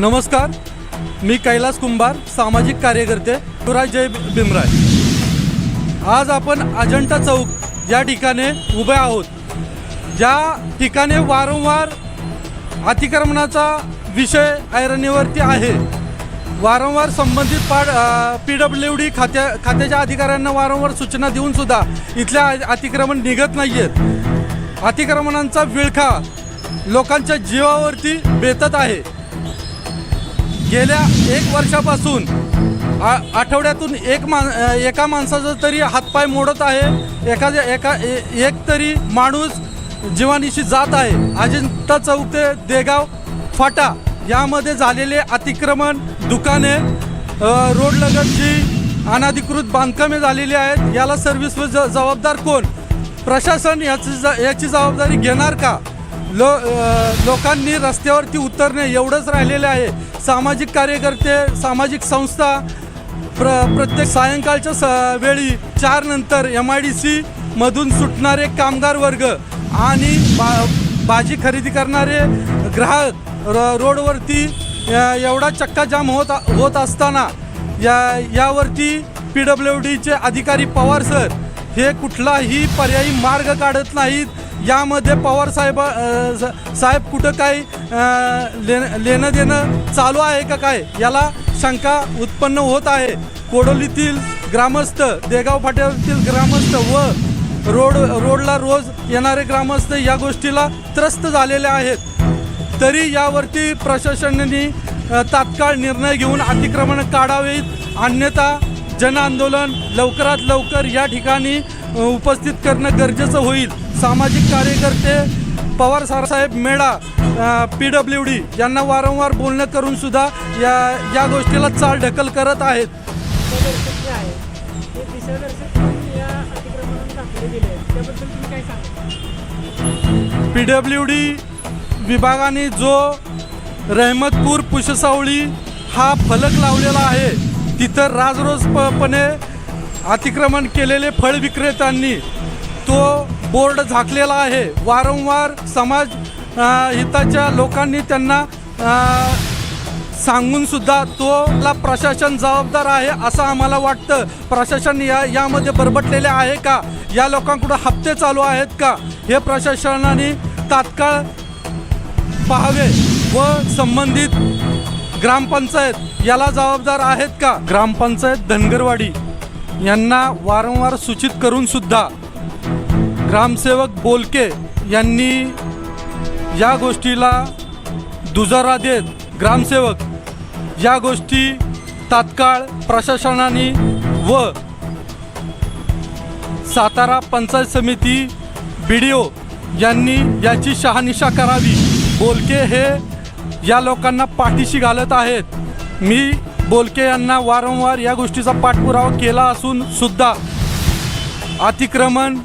नमस्कार मी कैलास कुंभार सामाजिक कार्यकर्ते शिवराज जय भीमराय. आज आपण अजंठा चौक या ठिकाणी उभे आहोत. ज्या ठिकाणी वारंवार अतिक्रमणाचा विषय ऐरणीवरती आहे. वारंवार संबंधित पाड पी डब्ल्यू डी खात्या खात्याच्या अधिकाऱ्यांना वारंवार सूचना देऊनसुद्धा इथल्या अतिक्रमण निघत नाही आहेत अतिक्रमणांचा विळखा लोकांच्या जीवावरती बेतत आहे. गेल्या एक वर्षापासून आ आठवड्यातून एक मा एका माणसाचा तरी हातपाय मोडत आहे. एखाद्या एका ए- एक तरी माणूस जीवानीशी जात आहे. अजिंठा चौक ते देगाव फाटा यामध्ये झालेले अतिक्रमण दुकाने रोड रोडलगत जी अनाधिकृत बांधकामे झालेली आहेत. याला सर्व्हिस ज जबाबदार कोण? प्रशासन याची ज याची जबाबदारी घेणार का? लो लोकांनी रस्त्यावरती उतरणे एवढंच राहिलेलं आहे. सामाजिक कार्यकर्ते सामाजिक संस्था प्र प्रत्येक सायंकाळच्या स वेळी चार नंतर एम आय डी सी मधून सुटणारे कामगार वर्ग आणि बा भाजी खरेदी करणारे ग्राहक र रोडवरती एवढा चक्काजाम होत होत असताना या यावरती पी डब्ल्यू डीचे अधिकारी पवार सर हे कुठलाही पर्यायी मार्ग काढत नाहीत. यामध्ये पवार साहेब स- साहेब कुठं काही लेणं लेणं देणं चालू आहे का काय? याला शंका उत्पन्न होत आहे. कोडोलीतील ग्रामस्थ देगाव फाट्यातील ग्रामस्थ व रोड रोडला रोज येणारे ग्रामस्थ या गोष्टीला त्रस्त झालेले आहेत. तरी यावरती प्रशासनाने तात्काळ निर्णय घेऊन अतिक्रमण काढावेत. अन्यथा जन आंदोलन लवकरात लवकर या ठिकाणी उपस्थित करणं गरजेचं होईल. सामाजिक कार्यकर्ते Pawar Saheb Meda P W D यांना वारंवार बोलणं करून सुद्धा या या गोष्टीला चाल ढकल करत आहेत. पी डब्ल्यू डी विभागाने जो रहमतपूर पुशसावळी हा फलक लावलेला आहे तिथं राजरोजपणे अतिक्रमण केलेले फळ विक्रेत्यांनी तो बोर्ड झाकलेला आहे. वारंवार समाज हिताच्या लोकांनी त्यांना सांगून सुद्धा तोला प्रशासन जबाबदार आहे असं आम्हाला वाटतं. प्रशासन या यामध्ये बरबटलेले आहे का? या लोकांकडं हप्ते चालू आहेत का? हे प्रशासनाने तात्काळ पाहावे व संबंधित ग्रामपंचायत याला जबाबदार आहेत का? ग्रामपंचायत धनगरवाडी यांना वारंवार सूचित करून सुद्धा ग्रामसेवक बोलके यांनी या गोष्टीला दुजारा देत ग्रामसेवक या गोष्टी तात्काळ प्रशासनाने व सातारा पंचायत समिती बी डी ओ यांनी याची शहानिशा करावी. बोलके हे या लोकांना पाठीशी घालत आहेत. मी बोलके यांना वारंवार या गोष्टीचा पाठपुरावा केला असून सुद्धा अतिक्रमण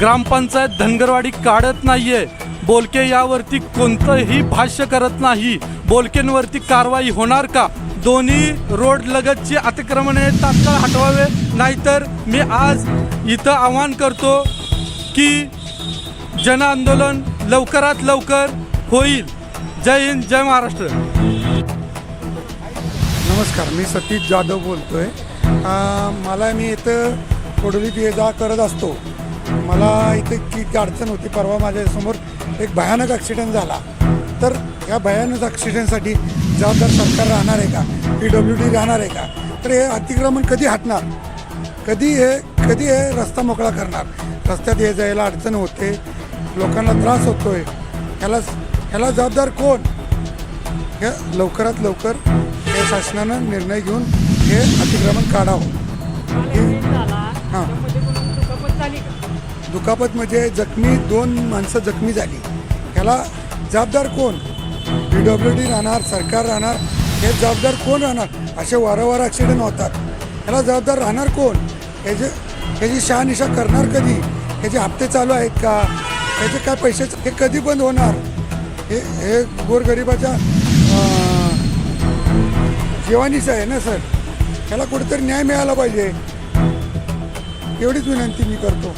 ग्रामपंचायत धनगरवाडी काढत नाहीये. बोलके यावरती कोणतंही भाष्य करत नाही. बोलकेंवरती कारवाई होणार का? दोन्ही रोड लगतची अतिक्रमणे तात्काळ हटवावे. नाहीतर मी आज इथं आवाहन करतो की जन आंदोलन लवकरात लवकर होईल. जय हिंद जय महाराष्ट्र. नमस्कार मी सतीश जाधव बोलतोय. मला मी इथं कोडोलीत ये जा करत असतो. मला इथं की अडचण होती परवा माझ्यासमोर एक भयानक ॲक्सिडेंट झाला. तर या भयानक ॲक्सिडेंटसाठी जबाबदार सरकार राहणार आहे का? पी डब्ल्यू डी राहणार आहे का? तर हे अतिक्रमण कधी हटणार? कधी हे कधी हे रस्ता मोकळा करणार? रस्त्यात ये जायला अडचण होते लोकांना त्रास होतोय. ह्याला ह्याला जबाबदार कोण? हे लवकरात लवकर या शासनानं निर्णय घेऊन हे अतिक्रमण काढावं. हां. दुखापत म्हणजे जखमी दोन माणसं जखमी झाली. ह्याला जबाबदार कोण? पी डब्ल्यू डी राहणार सरकार राहणार हे जबाबदार कोण राहणार? असे वारंवार ॲक्सिडेंट होतात. ह्याला जबाबदार राहणार कोण? याचे ह्याची शहानिशा करणार कधी? ह्याचे हप्ते चालू आहेत का? ह्याचे काय पैसे हे कधी बंद होणार? हे हे गोरगरिबाच्या जीवानीच आहे ना सर? ह्याला कुठेतरी न्याय मिळाला पाहिजे. एवढीच विनंती मी करतो.